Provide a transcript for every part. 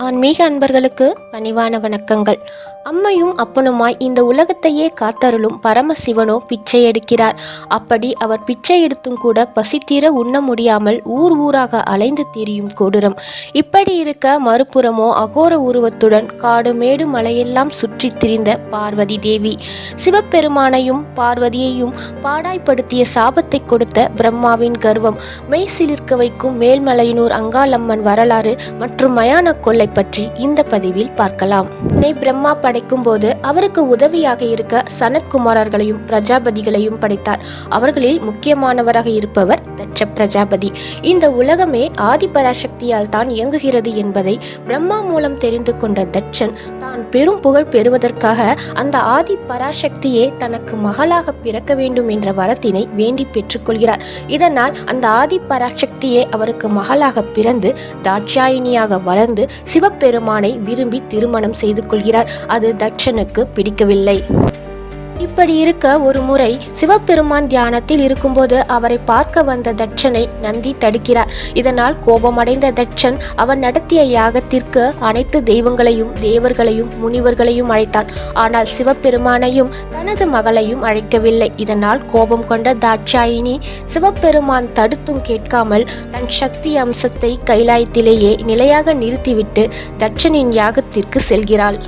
ஆன்மீக அன்பர்களுக்கு பணிவான வணக்கங்கள். அம்மையும் அப்பனுமாய் இந்த உலகத்தையே காத்தருளும் பரமசிவனோ பிச்சை எடுக்கிறார். அப்படி அவர் பிச்சை எடுத்தும் கூட பசித்தீர உண்ண முடியாமல் ஊர் ஊராக அலைந்து திரியும் கொடூரம். இப்படி இருக்க மறுபுறமோ அகோர உருவத்துடன் காடு மேடு மலையெல்லாம் சுற்றித் திரிந்த பார்வதி தேவி. சிவபெருமானையும் பார்வதியையும் பாடாய்ப்படுத்திய சாபத்தை கொடுத்த பிரம்மாவின் கர்வம். மெய் சிலிர்க்க வைக்கும் மேல்மலையனூர் அங்காளம்மன் வரலாறு மற்றும் மயான கொள்ளை பற்றி இந்த பதிவில் பார்க்கலாம். நெய் பிரம்மா படைக்கும் போது அவருக்கு உதவியாக இருக்க சனத்குமாரர்களையும் பிரஜாபதிகளையும் படைத்தார். அவர்களில் முக்கியமானவராக இருப்பவர் தட்ச பிரஜாபதி. இந்த உலகமே ஆதிபராசக்தியால் தான் இயங்குகிறது என்பதை பிரம்மா மூலம் தெரிந்து கொண்ட தட்சன் தான் பெரும் புகழ் பெறுவதற்காக அந்த ஆதி பராசக்தியே தனக்கு மகளாக பிறக்க வேண்டும் என்ற வரத்தினை வேண்டி பெற்றுக்கொள்கிறார். இதனால் அந்த ஆதி பராசக்தியே அவருக்கு மகளாக பிறந்து தாட்சாயினியாக வளர்ந்து சிவபெருமானை விரும்பி திருமணம் செய்து கொள்கிறார். அது தட்சனுக்கு பிடிக்கவில்லை. இப்படி இருக்க ஒரு முறை சிவபெருமான் தியானத்தில் இருக்கும்போது அவரை பார்க்க வந்த தட்சனை நந்தி தடுக்கிறார். இதனால் கோபமடைந்த தட்சன் அவன் நடத்திய யாகத்திற்கு அனைத்து தெய்வங்களையும் தேவர்களையும் முனிவர்களையும் அழைத்தான். ஆனால் சிவபெருமானையும் தனது மகளையும் அழைக்கவில்லை. இதனால் கோபம் கொண்ட தாட்சாயினி சிவபெருமான் தடுத்தும் கேட்காமல் தன் சக்தி அம்சத்தை கைலாயத்திலேயே நிலையாக நிறுத்திவிட்டு தட்சனின் யாகத்திற்கு செல்கிறாள்.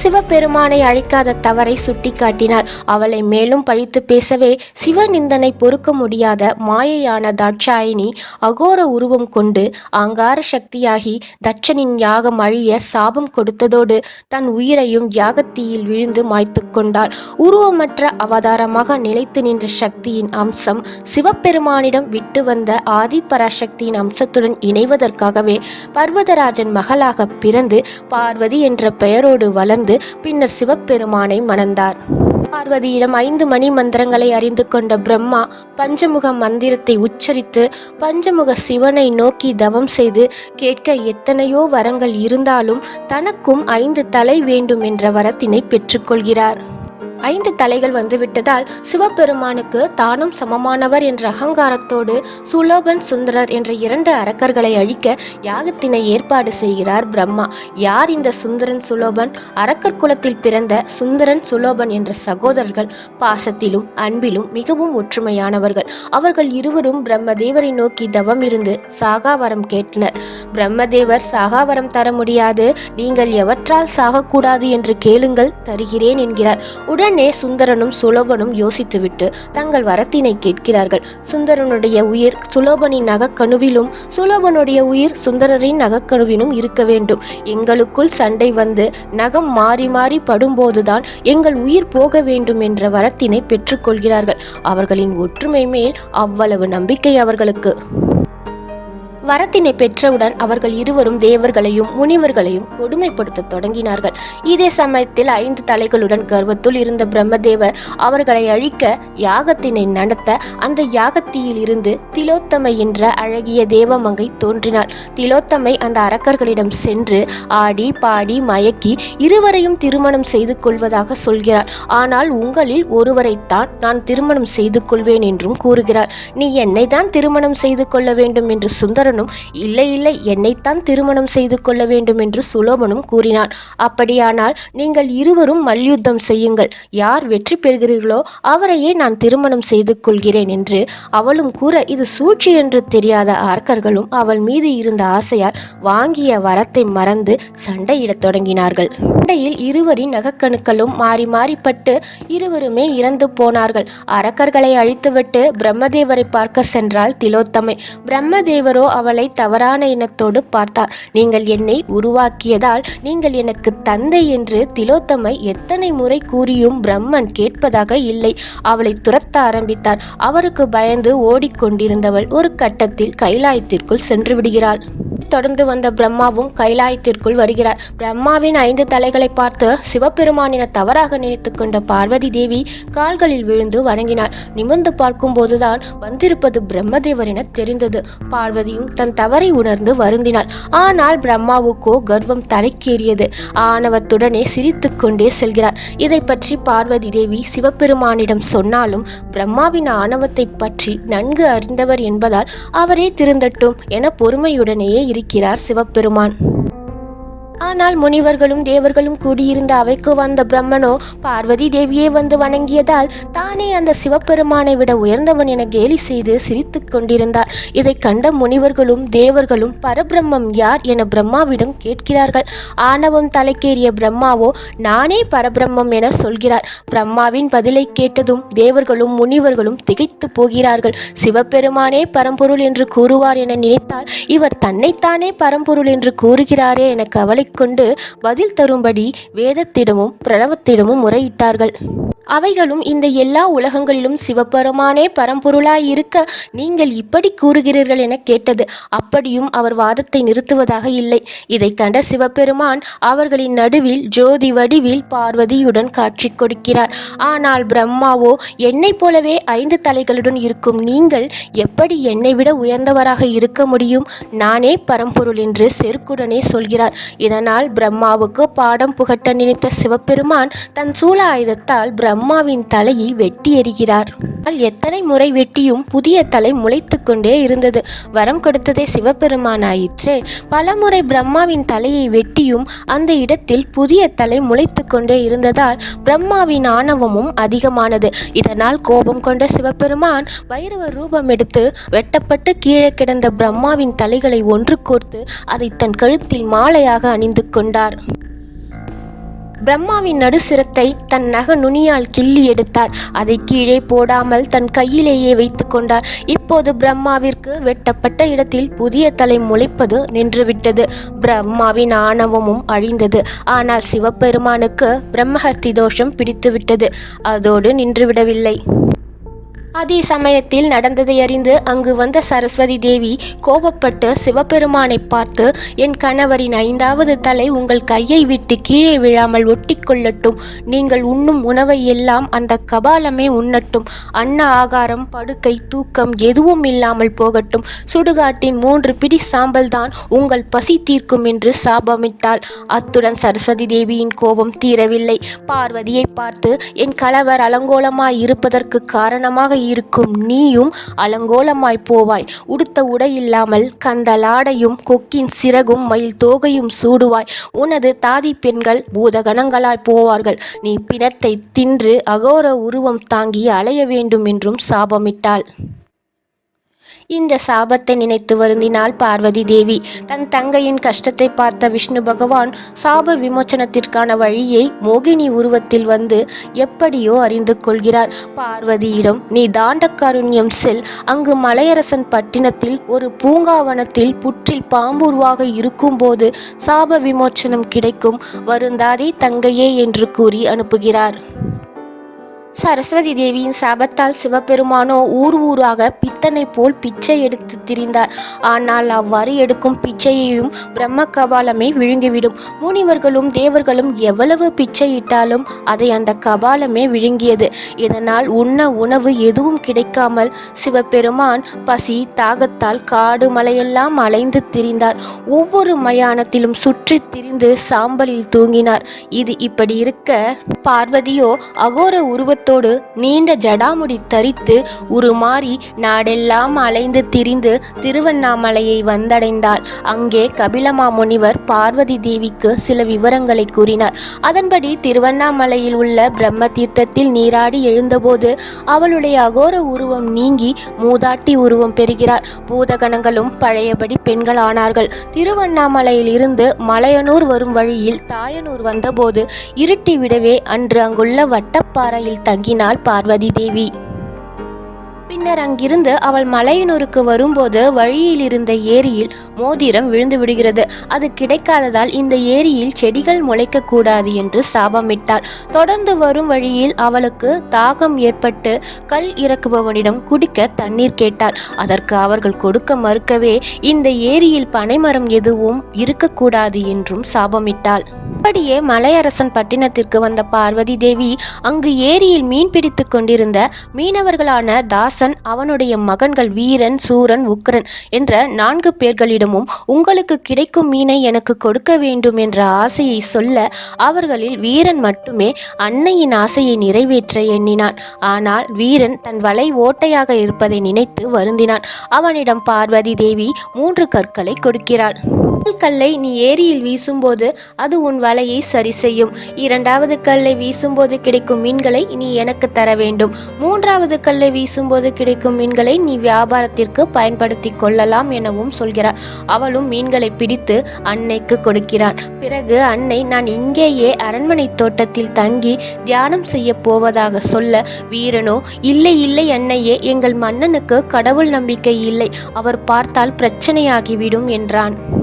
சிவபெருமானை அழைக்காத தவறை சுட்டிக்காட்டினார். அவளை மேலும் பழித்து பேசவே சிவநிந்தனை பொறுக்க முடியாத மாயையான தாட்சாயினி அகோர உருவம் கொண்டு ஆங்கார சக்தியாகி தட்சனின் யாகம் அழிய சாபம் கொடுத்ததோடு தன் உயிரையும் யாகத்தீயில் விழுந்து மாய்த்து கொண்டாள். உருவமற்ற அவதாரமாக நிலைத்து நின்ற சக்தியின் அம்சம் சிவபெருமானிடம் விட்டு வந்த ஆதிபராசக்தியின் அம்சத்துடன் இணைவதற்காகவே பர்வதராஜன் மகளாக பிறந்து பார்வதி என்ற பெயரோடு வளர்ந்து பின்னர் சிவபெருமானை மணந்தார். பார்வதியிடம் ஐந்து மணி மந்திரங்களை அறிந்து கொண்ட பிரம்மா பஞ்சமுக மந்திரத்தை உச்சரித்து பஞ்சமுக சிவனை நோக்கி தவம் செய்து கேட்க எத்தனையோ வரங்கள் இருந்தாலும் தனக்கும் ஐந்து தலை வேண்டும் என்ற வரத்தினை பெற்றுக்கொள்கிறார். ஐந்து தலைகள் வந்துவிட்டதால் சிவபெருமானுக்கு தானும் சமமானவர் என்ற அகங்காரத்தோடு சுலோபன் சுந்தரர் என்ற இரண்டு அரக்கர்களை அழிக்க யாகத்தினை ஏற்பாடு செய்கிறார் பிரம்மா. யார் இந்த சுந்தரன் சுலோபன்? அரக்கர் குலத்தில் பிறந்த சுந்தரன் சுலோபன் என்ற சகோதரர்கள் பாசத்திலும் அன்பிலும் மிகவும் ஒற்றுமையானவர்கள். அவர்கள் இருவரும் பிரம்மதேவரை நோக்கி தவம் இருந்து சாகாவரம் கேட்டனர். பிரம்மதேவர் சாகாவரம் தர முடியாது. நீங்கள் எவற்றால் சாகக்கூடாது என்று கேளுங்கள் தருகிறேன் என்கிறார். உடனே சுந்தரனும் சுலோபனும் யோசித்துவிட்டு தங்கள் வரத்தினை கேட்கிறார்கள். சுந்தரனுடைய உயிர் சுலோபனின் நகக்கணுவிலும் சுலோபனுடைய உயிர் சுந்தரரின் நகக்கணுவிலும் இருக்க வேண்டும். எங்களுக்குள் சண்டை வந்து நகம் மாறி மாறி படும்போதுதான் எங்கள் உயிர் போக வேண்டும் என்ற வரத்தினை பெற்றுக்கொள்கிறார்கள். அவர்களின் ஒற்றுமை மேல் அவ்வளவு நம்பிக்கை அவர்களுக்கு. வரத்தினை பெற்றவுடன் அவர்கள் இருவரும் தேவர்களையும் முனிவர்களையும் கொடுமைப்படுத்த தொடங்கினார்கள். இதே சமயத்தில் ஐந்து தலைகளுடன் கர்வத்துள் இருந்த பிரம்மதேவர் அவர்களை அழிக்க யாகத்தினை நடத்த அந்த யாகத்தியில் இருந்து திலோத்தமை என்ற அழகிய தேவமங்கை தோன்றினாள். திலோத்தமை அந்த அரக்கர்களிடம் சென்று ஆடி பாடி மயக்கி இருவரையும் திருமணம் செய்து கொள்வதாக சொல்கிறார் ஆனால் உங்களில் ஒருவரைத்தான் நான் திருமணம் செய்து கொள்வேன் என்றும் கூறுகிறார் நீ என்னை தான் திருமணம் செய்து கொள்ள வேண்டும் என்று சுந்தரனும் இல்லை இல்லை என்னைத்தான் திருமணம் செய்து கொள்ள வேண்டும் என்று சுலோபனும் கூறினான் அப்படியானால் நீங்கள் இருவரும் மல்யுத்தம் செய்யுங்கள். யார் வெற்றி பெறுகிறீர்களோ அவரையே நான் திருமணம் செய்து கொள்கிறேன் என்று அவளும் கூற இது சூழ்ச்சி என்று தெரியாத ஆர்க்கர்களும் அவள் மீது இருந்த ஆசையால் வாங்கிய வரத்தை மறந்து சண்டையிடத் தொடங்கினார்கள். சண்டையில் இருவரின் நகக்கணுக்களும் மாறி மாறிப்பட்டு இருவருமே இறந்து போனார்கள். அரக்கர்களை அழித்துவிட்டு பிரம்மதேவரை பார்க்க சென்றால் திலோத்தமை. பிரம்மதேவரோ அவளை தவறான எண்ணத்தோடு பார்த்தார் நீங்கள் என்னை உருவாக்கியதால் நீங்கள் எனக்கு தந்தை என்று திலோத்தமை எத்தனை முறை கூறியும் பிரம்மன் கேட்பதாக இல்லை. அவளை துரத்த ஆரம்பித்தார் அவருக்கு பயந்து ஓடிக்கொண்டிருந்தவள் ஒரு கட்டத்தில் கைலாயத்திற்குள் சென்று விடுகிறாள். தொடர்ந்து வந்த பிரம்மாவும் கைலாயத்திற்குள் வருகிறார் பிரம்மாவின் ஐந்து தலைகளை பார்த்து சிவபெருமானின தவறாக நினைத்து கொண்ட பார்வதி தேவி கால்களில் விழுந்து வணங்கினார் நிமிர்ந்து பார்க்கும்போதுதான் வந்திருப்பது பிரம்மதேவர் என தெரிந்தது. பார்வதியும் தன் தவறை உணர்ந்து வருந்தினாள். ஆனால் பிரம்மாவுக்கோ கர்வம் தலைக்கேறியது. ஆணவத்துடனே சிரித்துக்கொண்டே செல்கிறார். இதை பற்றி பார்வதி தேவி சிவபெருமானிடம் சொன்னாலும் பிரம்மாவின் ஆணவத்தை பற்றி நன்கு அறிந்தவர் என்பதால் அவரே திருந்தட்டும் என பொறுமையுடனேயே இருக்கிறார் சிவபெருமான். ஆனால் முனிவர்களும் தேவர்களும் கூடியிருந்த அவைக்கு வந்த பிரம்மனோ பார்வதி தேவியே வந்து வணங்கியதால் தானே அந்த சிவபெருமானை விட உயர்ந்தவன் என கேலி செய்து சிரித்து கொண்டிருந்தார். இதை கண்ட முனிவர்களும் தேவர்களும் பரபிரம்மம் யார்? என பிரம்மாவிடம் கேட்கிறார்கள். ஆணவம் தலைக்கேறிய பிரம்மாவோ நானே பரபிரம்மம் என சொல்கிறார். பிரம்மாவின் பதிலை கேட்டதும் தேவர்களும் முனிவர்களும் திகைத்து போகிறார்கள். சிவபெருமானே பரம்பொருள் என்று கூறுவார் என நினைத்தால் இவர் தன்னைத்தானே பரம்பொருள் என்று கூறுகிறாரே என கவலை கொண்டு பதில் தரும்படி வேதத்திடமும் பிரணவத்திடமும் முறையிட்டார்கள். அவைகளும் இந்த எல்லா உலகங்களிலும் சிவபெருமானே பரம்பொருளாய் இருக்க நீங்கள் இப்படி கூறுகிறீர்கள் என கேட்டது. அப்படியும் அவர் வாதத்தை நிறுத்துவதாக இல்லை. இதை கண்ட சிவபெருமான் அவர்களின் நடுவில் ஜோதி வடிவில் பார்வதியுடன் காட்சி கொடுக்கிறார். ஆனால் பிரம்மாவோ என்னைப் போலவே ஐந்து தலைகளுடன் இருக்கும் நீங்கள் எப்படி என்னை விட உயர்ந்தவராக இருக்க முடியும்? நானே பரம்பொருள் என்று செருக்குடனே சொல்கிறார். இதனால் பிரம்மாவுக்கு பாடம் புகட்ட நினைத்த சிவபெருமான் தன் சூழ ஆயுதத்தால் பிரம்மாவின் தலையை வெட்டி எறிகிறார். எத்தனை முறை வெட்டியும் புதிய தலை முளைத்து கொண்டே இருந்தது. வரம் கொடுத்ததே சிவபெருமான் ஆயிற்றே பலமுறை பிரம்மாவின் தலையை வெட்டியும் அந்த இடத்தில் புதிய தலை முளைத்து கொண்டே இருந்ததால் பிரம்மாவின் ஆணவமும் அதிகமானது. இதனால் கோபம் கொண்ட சிவபெருமான் வைரவ ரூபம் எடுத்து வெட்டப்பட்டு கீழே கிடந்த பிரம்மாவின் தலைகளை ஒன்று கோர்த்து அதை தன் கழுத்தில் மாலையாக அணிந்து கொண்டார். பிரம்மாவின் நடுசிரத்தை தன் நக நுனியால் கிள்ளி எடுத்தார். அதை கீழே போடாமல் தன் கையிலேயே வைத்து கொண்டார். இப்போது பிரம்மாவிற்கு வெட்டப்பட்ட இடத்தில் புதிய தலை முளைப்பது நின்றுவிட்டது. பிரம்மாவின் ஆணவமும் அழிந்தது. ஆனால் சிவபெருமானுக்கு பிரம்மஹத்தி தோஷம் பிடித்துவிட்டது. அதோடு நின்றுவிடவில்லை. அதே சமயத்தில் நடந்ததை அறிந்து அங்கு வந்த சரஸ்வதி தேவி கோபப்பட்டு சிவபெருமானை பார்த்து என் கணவரின் ஐந்தாவது தலை உங்கள் கையை விட்டு கீழே விழாமல் ஒட்டி கொள்ளட்டும். நீங்கள் உண்ணும் உணவை எல்லாம் அந்த கபாலமே உண்ணட்டும். அன்ன ஆகாரம் படுக்கை தூக்கம் எதுவும் இல்லாமல் போகட்டும். சுடுகாட்டின் மூன்று பிடி சாம்பல் தான் உங்கள் பசி தீர்க்கும் என்று சாபமிட்டாள். அத்துடன் சரஸ்வதி தேவியின் கோபம் தீரவில்லை. பார்வதியை பார்த்து என் கணவர் அலங்கோலமாய் இருப்பதற்கு காரணமாக இருக்கும். நீயும் அலங்கோலமாய் போவாய். உடுத்த உடையில்லாமல் கந்தலாடையும் கொக்கின் சிறகும் மயில் தோகையும் சூடுவாய். உனது தாதி பெண்கள் பூதகணங்களாய் போவார்கள். நீ பிணத்தை தின்று அகோர உருவம் தாங்கி அலைய வேண்டும் என்றும் சாபமிட்டாள். இந்த சாபத்தை நினைத்து வருந்தினாள் பார்வதி தேவி. தன் தங்கையின் கஷ்டத்தை பார்த்த விஷ்ணு பகவான் சாப விமோச்சனத்திற்கான வழியை மோகினி உருவத்தில் வந்து எப்படியோ அறிந்து கொள்கிறார். பார்வதியிடம் நீ தாண்டக்காருண்யம் செல். அங்கு மலையரசன் பட்டினத்தில் ஒரு பூங்காவனத்தில் புற்றில் பாம்புருவாக இருக்கும்போது சாப விமோச்சனம் கிடைக்கும். வருந்தாதே தங்கையே என்று கூறி அனுப்புகிறார். சரஸ்வதி தேவியின் சாபத்தால் சிவபெருமானோ ஊர் ஊராக பித்தனை போல் பிச்சை எடுத்து திரிந்தார். ஆனால் அவ்வாறு எடுக்கும் பிச்சையையும் பிரம்ம கபாலமே விழுங்கிவிடும். முனிவர்களும் தேவர்களும் எவ்வளவு பிச்சையிட்டாலும் அதை அந்த கபாலமே விழுங்கியது. இதனால் உண்ண உணவு எதுவும் கிடைக்காமல் சிவபெருமான் பசி தாகத்தால் காடு மலையெல்லாம் அலைந்து திரிந்தார். ஒவ்வொரு மயானத்திலும் சுற்றி திரிந்து சாம்பலில் தூங்கினார். இது இப்படி இருக்க பார்வதியோ அகோர உருவ முகத்தோடு நீண்ட ஜடாமுடி தரித்து உருமாறி நாடெல்லாம் அலைந்து திரிந்து திருவண்ணாமலையை வந்தடைந்தாள். அங்கே கபிலமா முனிவர் பார்வதி தேவிக்கு சில விவரங்களை கூறினார். அதன்படி திருவண்ணாமலையில் உள்ள பிரம்ம தீர்த்தத்தில் நீராடி எழுந்தபோது அவளுடைய அகோர உருவம் நீங்கி மூதாட்டி உருவம் பெறுகிறார். பூதகணங்களும் பழையபடி பெண்கள் ஆனார்கள். திருவண்ணாமலையில் இருந்து மலையனூர் வரும் வழியில் தாயனூர் வந்தபோது இருட்டி விடவே அன்று அங்குள்ள வட்டப்பாறையில் தங்கினாள் பார்வதி தேவி. பின்னர் அங்கிருந்து அவள் மலையனூருக்கு வரும்போது வழியில் இருந்த ஏரியில் மோதிரம் விழுந்து விடுகிறது. அது கிடைக்காததால் இந்த ஏரியில் செடிகள் முளைக்கக்கூடாது என்று சாபமிட்டாள். தொடர்ந்து வரும் வழியில் அவளுக்கு தாகம் ஏற்பட்டு கல் இறக்குபவனிடம் குடிக்க தண்ணீர் கேட்டாள். அதற்கு அவர்கள் கொடுக்க மறுக்கவே இந்த ஏரியில் பனைமரம் எதுவும் இருக்கக்கூடாது என்றும் சாபமிட்டாள். அப்படியே மலையரசன் பட்டினத்திற்கு வந்த பார்வதி தேவி அங்கு ஏரியில் மீன் பிடித்து கொண்டிருந்த மீனவர்களான அரசன் அவனுடைய மகன்கள் வீரன் சூரன் உக்ரன் என்ற நான்கு பேர்களிடமும் உங்களுக்கு கிடைக்கும் மீனை எனக்கு கொடுக்க வேண்டும் என்ற ஆசையை சொல்ல அவர்களில் வீரன் மட்டுமே அன்னையின் ஆசையை நிறைவேற்ற எண்ணினான். ஆனால் வீரன் தன் வலை ஓட்டையாக இருப்பதை நினைத்து வருந்தினான். அவனிடம் பார்வதி தேவி மூன்று கற்களை கொடுக்கிறாள். கல்லை நீ ஏரியில் வீசும்போது அது உன் வலையை சரி செய்யும் இரண்டாவது கல்லை வீசும்போது கிடைக்கும் மீன்களை நீ எனக்கு தர வேண்டும். மூன்றாவது கல்லை வீசும்போது கிடைக்கும் மீன்களை நீ வியாபாரத்திற்கு பயன்படுத்தி கொள்ளலாம் எனவும் சொல்கிறார். அவளும் மீன்களை பிடித்து அன்னைக்கு கொடுக்கிறான் பிறகு அன்னை நான் இங்கேயே அரண்மனை தோட்டத்தில் தங்கி தியானம் செய்ய போவதாக சொல்ல வீரனோ இல்லை இல்லை அன்னையே எங்கள் மன்னனுக்கு கடவுள் நம்பிக்கை இல்லை. அவர் பார்த்தால் பிரச்சனையாகிவிடும் என்றான்.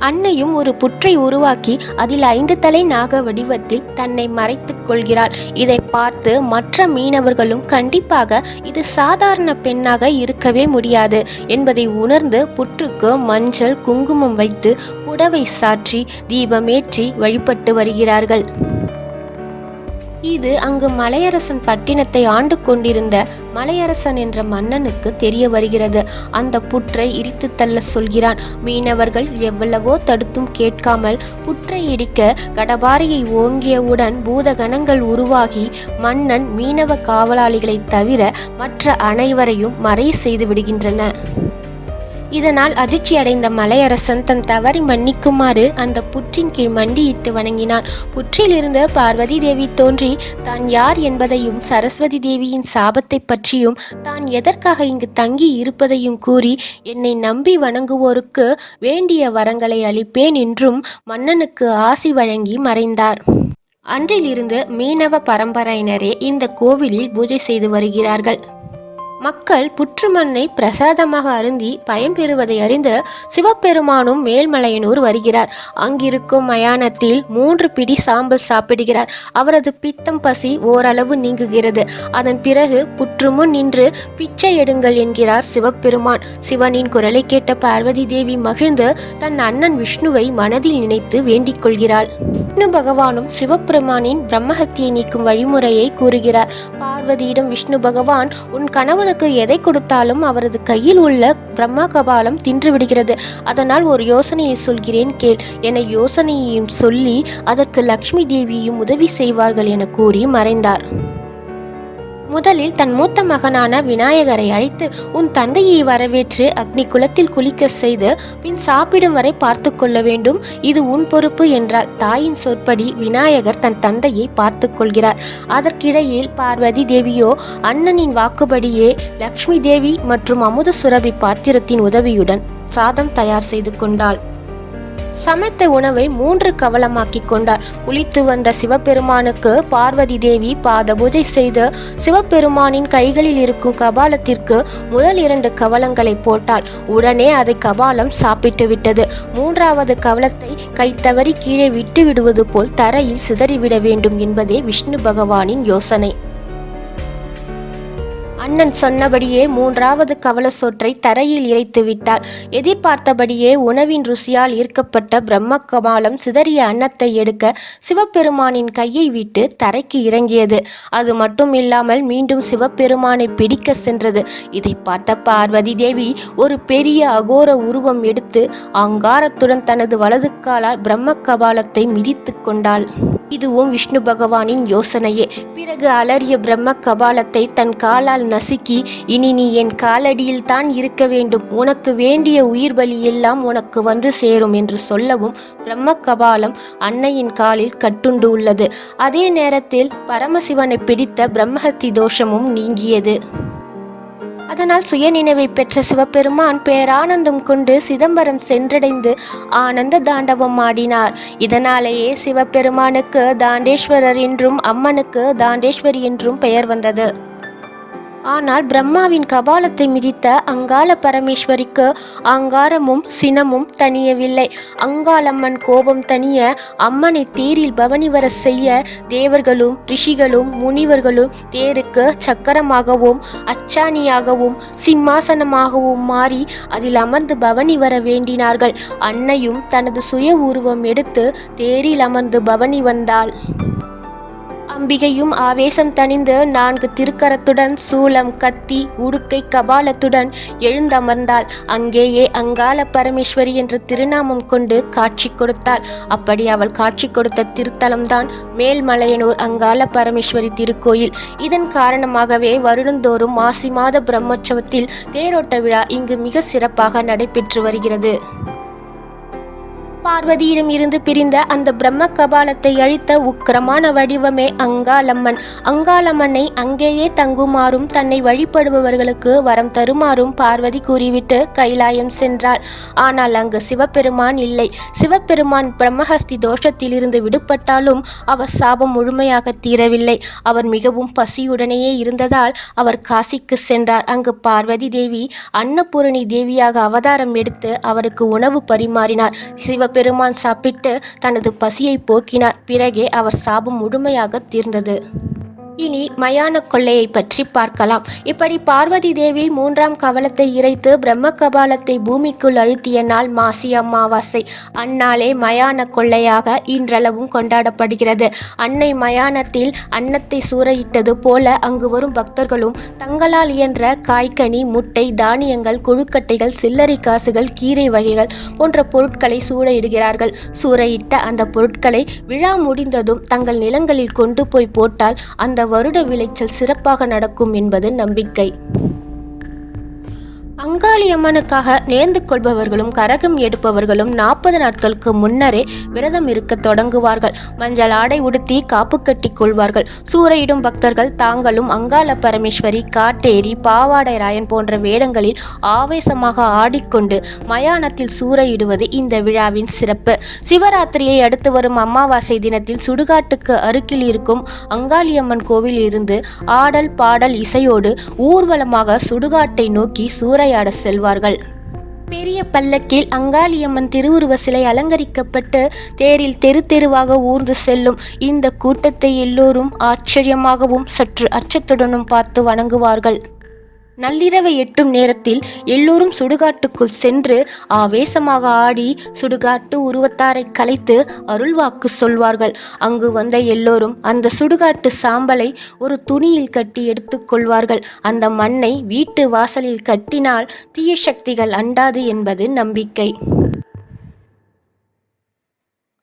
அன்னையும் ஒரு புற்றை உருவாக்கி அதில் ஐந்து தலை நாக வடிவத்தில் தன்னை மறைத்துக் கொள்கிறாள். இதை பார்த்து மற்ற மீனவர்களும் கண்டிப்பாக இது சாதாரண பெண்ணாக இருக்கவே முடியாது என்பதை உணர்ந்து புற்றுக்கு மஞ்சள் குங்குமம் வைத்து புடவை சாற்றி தீபமேற்றி வழிபட்டு வருகிறார்கள். இது அங்கு மலையரசன் பட்டினத்தை ஆண்டு கொண்டிருந்த மலையரசன் என்ற மன்னனுக்கு தெரிய வருகிறது. அந்த புற்றை இடித்து தள்ள சொல்கிறான். மீனவர்கள் எவ்வளவோ தடுத்தும் கேட்காமல் புற்றை இடிக்க கடபாரியை ஓங்கியவுடன் பூதகணங்கள் உருவாகி மன்னன் மீனவ காவலாளிகளைத் தவிர மற்ற அனைவரையும் மறை செய்து விடுகின்றன. இதனால் அதிர்ச்சியடைந்த மலையரசன் தன் தவறி மன்னிக்குமாறு அந்த புற்றின் கீழ் மண்டியிட்டு வணங்கினான். புற்றிலிருந்து பார்வதி தேவி தோன்றி தான் யார் என்பதையும் சரஸ்வதி தேவியின் சாபத்தை பற்றியும் தான் எதற்காக இங்கு தங்கி இருப்பதையும் கூறி என்னை நம்பி வணங்குவோருக்கு வேண்டிய வரங்களை அளிப்பேன் என்றும் மன்னனுக்கு ஆசி வழங்கி மறைந்தார். அன்றிலிருந்து மீனவ பரம்பரையினரே இந்த கோவிலில் பூஜை செய்து வருகிறார்கள். மக்கள் புற்றுமண்ணை பிரசாதமாக அருந்தி பயன்பெறுவதை அறிந்த சிவபெருமானும் மேல்மலையனூர் வருகிறார். அங்கிருக்கும் மயானத்தில் மூன்று பிடி சாம்பல் சாப்பிடுகிறார். அவரது பித்தம் பசி ஓரளவு நீங்குகிறது. அதன் பிறகு புற்றுமுன் நின்று பிச்சை எடுங்கள் என்கிறார் சிவபெருமான். சிவனின் குரலை கேட்ட பார்வதி தேவி மகிழ்ந்து தன் அண்ணன் விஷ்ணுவை மனதில் நினைத்து வேண்டிக் கொள்கிறாள். விஷ்ணு பகவானும் சிவபெருமானின் பிரம்மஹத்தியை நீக்கும் வழிமுறையை கூறுகிறார். பார்வதியிடம் விஷ்ணு பகவான் உன் கணவன் சிவனுக்கு எதை கொடுத்தாலும் அவரது கையில் உள்ள பிரம்மா கபாலம் தின்று விடுகிறது அதனால் ஒரு யோசனையை சொல்கிறேன் கேள். என யோசனையையும் சொல்லி அதற்கு லக்ஷ்மி தேவியும் உதவி செய்வார்கள் என கூறி மறைந்தார். முதலில் தன் மூத்த மகனான விநாயகரை அழைத்து உன் தந்தையை வரவேற்று அக்னி குலத்தில் குளிக்க செய்து பின் சாப்பிடும் வரை பார்த்து கொள்ள வேண்டும். இது உன் பொறுப்பு என்றால் தாயின் சொற்படி விநாயகர் தன் தந்தையை பார்த்து கொள்கிறார். அதற்கிடையில் பார்வதி தேவியோ அண்ணனின் வாக்குப்படியே லக்ஷ்மி தேவி மற்றும் அமுத சுரபி பாத்திரத்தின் உதவியுடன் சாதம் தயார் செய்து கொண்டாள். சமைத்த உணவை மூன்று கவலமாக்கி கொண்டார். உளித்து வந்த சிவபெருமானுக்கு பார்வதி தேவி பாத பூஜை செய்து சிவபெருமானின் கைகளில் இருக்கும் கபாலத்திற்கு முதல் இரண்டு கவலங்களை போட்டாள். உடனே அதை கபாலம் சாப்பிட்டு விட்டது. மூன்றாவது கவலத்தை கைத்தவறி கீழே விட்டு விடுவது போல் தரையில் சிதறிவிட வேண்டும் என்பதே விஷ்ணு பகவானின் யோசனை. அண்ணன் சொன்னபடியே மூன்றாவது கவல சொற்றை தரையில் இறைத்து விட்டாள் எதிர்பார்த்தபடியே உணவின் ருசியால் ஈர்க்கப்பட்ட பிரம்ம கபாலம் சிதறிய அன்னத்தை எடுக்க சிவபெருமானின் கையை விட்டு தரைக்கு இறங்கியது. அது மட்டும் இல்லாமல் மீண்டும் சிவபெருமானை பிடிக்க சென்றது. இதை பார்த்த பார்வதி தேவி ஒரு பெரிய அகோர உருவம் எடுத்து அங்காரத்துடன் தனது வலது காலால் பிரம்ம கபாலத்தை மிதித்து கொண்டாள். இதுவும் விஷ்ணு பகவானின் யோசனையே. பிறகு அலறிய பிரம்ம கபாலத்தை தன் காலால் நசுக்கி இனி நீ என் காலடியில் தான் இருக்க வேண்டும். உனக்கு வேண்டிய உயிர் பலி எல்லாம் உனக்கு வந்து சேரும் என்று சொல்லவும் பிரம்ம கபாலம் அன்னையின் காலில் கட்டுண்டு உள்ளது. அதே நேரத்தில் பரமசிவனை பிடித்த பிரம்மஹத்தி தோஷமும் நீங்கியது. அதனால் சுயநினைவை பெற்ற சிவபெருமான் பேரானந்தம் கொண்டு சிதம்பரம் சென்றடைந்து ஆனந்த தாண்டவம் ஆடினார். இதனாலேயே சிவபெருமானுக்கு தாண்டேஸ்வரர் என்றும் அம்மனுக்கு தாண்டேஸ்வரி என்றும் பெயர் வந்தது. ஆனால் பிரம்மாவின் கபாலத்தை மிதித்த அங்காள பரமேஸ்வரிக்கு அங்காரமும் சினமும் தணியவில்லை. அங்காளம்மன் கோபம் தணிய அம்மனை தேரில் பவனி வர செய்ய தேவர்களும் ரிஷிகளும் முனிவர்களும் தேருக்கு சக்கரமாகவும் அச்சாணியாகவும் சிம்மாசனமாகவும் மாறி அதில் அமர்ந்து பவனி வர வேண்டினார்கள். அன்னையும் தனது சுய உருவம் எடுத்து தேரில் அமர்ந்து பவனி வந்தாள். அம்பிகையும் ஆவேசம் தணிந்து நான்கு திருக்கரத்துடன் சூலம் கத்தி உடுக்கை கபாலத்துடன் எழுந்தமர்ந்தாள். அங்கேயே அங்காள பரமேஸ்வரி என்ற திருநாமம் கொண்டு காட்சி கொடுத்தாள். அப்படி அவள் காட்சி கொடுத்த திருத்தலம்தான் மேல்மலையனூர் அங்காள பரமேஸ்வரி திருக்கோயில். இதன் காரணமாகவே வருடந்தோறும் மாசி மாத பிரம்மோற்சவத்தில் தேரோட்ட விழா இங்கு மிக சிறப்பாக நடைபெற்று வருகிறது. பார்வதியிடம் இருந்து பிரிந்த அந்த பிரம்ம கபாலத்தை அழித்த உக்கிரமான வடிவமே அங்காளம்மன். அங்காளம்மனை அங்கேயே தங்குமாறும் தன்னை வழிபடுபவர்களுக்கு வரம் தருமாறும் பார்வதி கூறிவிட்டு கைலாயம் சென்றாள். ஆனால் அங்கு சிவபெருமான் இல்லை. சிவபெருமான் பிரம்மஹஸ்தி தோஷத்திலிருந்து விடுபட்டாலும் அவர் சாபம் முழுமையாக தீரவில்லை. அவர் மிகவும் பசியுடனேயே இருந்ததால் அவர் காசிக்கு சென்றார். அங்கு பார்வதி தேவி அன்னபூரணி தேவியாக அவதாரம் எடுத்து அவருக்கு உணவு பரிமாறினார். சிவ சிவபெருமான் சாப்பிட்டு தனது பசியை போக்கினார். பிறகே அவர் சாபம் முழுமையாக தீர்ந்தது. இனி மயான கொள்ளையை பற்றி பார்க்கலாம். இப்படி பார்வதி தேவி மூன்றாம் கவலத்தை இறைத்து பிரம்ம கபாலத்தை பூமிக்குள் அழுத்திய நாள் மாசி அமாவாசை. அந்நாளே மயான கொள்ளையாக இன்றளவும் கொண்டாடப்படுகிறது. அன்னை மயானத்தில் அன்னத்தை சூறையிட்டது போல அங்கு வரும் பக்தர்களும் தங்களால் இயன்ற காய்கனி முட்டை தானியங்கள் குழுக்கட்டைகள் சில்லறை காசுகள் கீரை வகைகள் போன்ற பொருட்களை சூறையிடுகிறார்கள். சூறையிட்ட அந்த பொருட்களை விழா முடிந்ததும் தங்கள் நிலங்களில் கொண்டு போய் போட்டால் அந்த வருட விளைச்சல் சிறப்பாக நடக்கும் என்பது நம்பிக்கை. அங்காளியம்மனுக்காக நேர்ந்து கொள்பவர்களும் கரகம் எடுப்பவர்களும் நாற்பது நாட்களுக்கு முன்னரே விரதம் இருக்க தொடங்குவார்கள். மஞ்சள் ஆடை உடுத்தி காப்பு கட்டி கொள்வார்கள். சூறையிடும் பக்தர்கள் தாங்களும் அங்காள பரமேஸ்வரி காட்டேரி பாவாடை ராயன் போன்ற வேடங்களில் ஆவேசமாக ஆடிக்கொண்டு மயானத்தில் சூறையிடுவது இந்த விழாவின் சிறப்பு. சிவராத்திரியை அடுத்து வரும் அமாவாசை தினத்தில் சுடுகாட்டுக்கு அருகில் இருக்கும் அங்காளியம்மன் கோவில் இருந்து ஆடல் பாடல் இசையோடு ஊர்வலமாக சுடுகாட்டை நோக்கி சூறை வேட்டையாட செல்வார்கள். பெரிய பல்லக்கில் அங்காளியம்மன் திருவுருவ சிலை அலங்கரிக்கப்பட்டு தேரில் தெரு தெருவாக ஊர்ந்து செல்லும். இந்த கூட்டத்தை எல்லோரும் ஆச்சரியமாகவும் சற்று அச்சத்துடனும் பார்த்து வணங்குவார்கள். நள்ளிரவை எட்டும் நேரத்தில் எல்லோரும் சுடுகாட்டுக்குள் சென்று ஆவேசமாக ஆடி சுடுகாட்டு உருவத்தாரை கலைத்து அருள்வாக்கு சொல்வார்கள். அங்கு வந்த எல்லோரும் அந்த சுடுகாட்டு சாம்பலை ஒரு துணியில் கட்டி எடுத்துக்கொள்வார்கள் அந்த மண்ணை வீட்டு வாசலில் கட்டினால் தீய சக்திகள் அண்டாது என்பது நம்பிக்கை.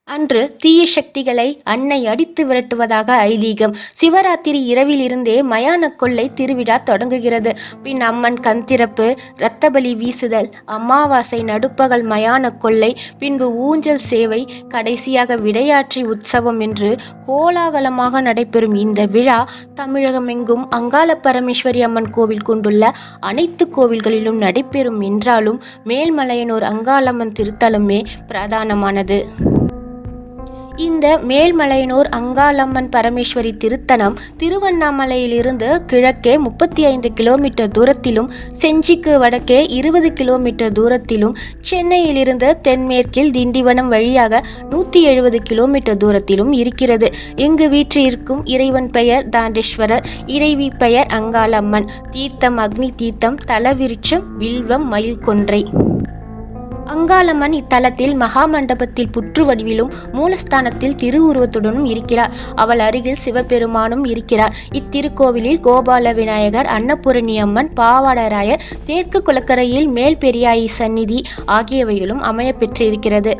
அன்று தீய சக்திகளை அன்னை அடித்து விரட்டுவதாக ஐதீகம். சிவராத்திரி இரவிலிருந்தே மயான கொள்ளை திருவிழா தொடங்குகிறது. பின் அம்மன் கந்திரப்பு இரத்தபலி வீசுதல் அமாவாசை நடுப்பகல் மயான கொள்ளை பின்பு ஊஞ்சல் சேவை கடைசியாக விடையாற்றி உற்சவம் என்று கோலாகலமாக நடைபெறும் இந்த விழா தமிழகமெங்கும் அங்காள பரமேஸ்வரி அம்மன் கோவில் கொண்டுள்ள அனைத்து கோவில்களிலும் நடைபெறும் என்றாலும் மேல்மலையனூர் அங்காளம்மன் திருத்தலமே பிரதானமானது. இந்த மேல்மலையனூர் அங்காளம்மன் பரமேஸ்வரி திருத்தலம் திருவண்ணாமலையிலிருந்து கிழக்கே முப்பத்தி ஐந்து கிலோமீட்டர் தூரத்திலும் செஞ்சிக்கு வடக்கே இருபது கிலோமீட்டர் தூரத்திலும் சென்னையிலிருந்து தென்மேற்கில் திண்டிவனம் வழியாக நூற்றி எழுபது கிலோமீட்டர் தூரத்திலும் இருக்கிறது. இங்கு வீற்றிருக்கும் இறைவன் பெயர் தாண்டேஸ்வரர் இறைவி பெயர் அங்காளம்மன். தீர்த்தம் அக்னி தீர்த்தம் தலவிருட்சம் வில்வம் மயில் கொன்றை. அங்காளம்மன் இத்தலத்தில் மகாமண்டபத்தில் புற்று வடிவிலும் மூலஸ்தானத்தில் திருவுருவத்துடனும் இருக்கிறார். அவள் அருகில் சிவபெருமானும் இருக்கிறார். இத்திருக்கோவிலில் கோபால விநாயகர் அன்னபூரணி அம்மன் பாவாடராயர் தேற்கு குளக்கரையில் மேல் பெரியாயி சந்நிதி ஆகியவைகளும் அமைய பெற்றிருக்கிறது.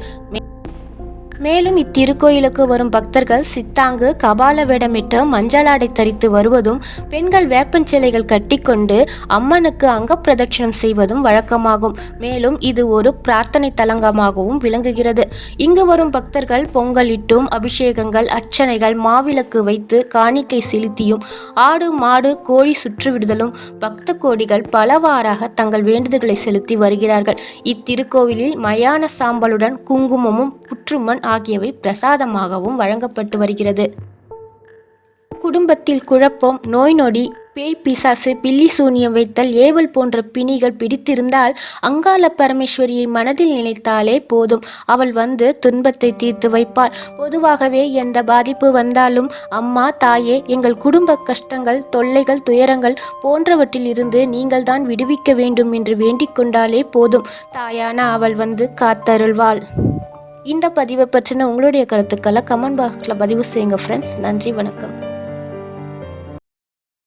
மேலும் இத்திருக்கோயிலுக்கு வரும் பக்தர்கள் சித்தாங்கு கபால வேடமிட்டு மஞ்சளாடை தரித்து வருவதும் பெண்கள் வேப்பன் சிலைகள் கட்டிக்கொண்டு அம்மனுக்கு அங்க பிரதட்சணம் செய்வதும் வழக்கமாகும். மேலும் இது ஒரு பிரார்த்தனை தலங்கமாகவும் விளங்குகிறது. இங்கு வரும் பக்தர்கள் பொங்கலிட்டும் அபிஷேகங்கள் அர்ச்சனைகள் மாவிளக்கு வைத்து காணிக்கை செலுத்தியும் ஆடு மாடு கோழி சுற்றுவிடுதலும் பக்த கோடிகள் பலவாறாக தங்கள் வேண்டுதல்களை செலுத்தி வருகிறார்கள். இத்திருக்கோவிலில் மயான சாம்பலுடன் குங்குமமும் புற்றுமண் ஆகியவை பிரசாதமாகவும் வழங்கப்பட்டு வருகிறது. குடும்பத்தில் குழப்பம் நோய் நொடி பேய் பிசாசு பில்லி சூனியம் வைத்தல் ஏவல் போன்ற பிணிகள் பிடித்திருந்தால் அங்காள பரமேஸ்வரியை மனதில் நினைத்தாலே போதும். அவள் வந்து துன்பத்தை தீர்த்து வைப்பாள். பொதுவாகவே எந்த பாதிப்பு வந்தாலும் அம்மா தாயே எங்கள் குடும்ப கஷ்டங்கள் தொல்லைகள் துயரங்கள் போன்றவற்றில் இருந்து நீங்கள் தான் விடுவிக்க வேண்டும் என்று வேண்டிக் கொண்டாலே போதும். தாயான அவள் வந்து காத்தருள்வாள். இந்த பதிவை பற்றின உங்களுடைய கருத்துக்களை கமெண்ட் பாக்ஸில் பதிவு செய்யுங்க ஃப்ரெண்ட்ஸ் நன்றி வணக்கம்.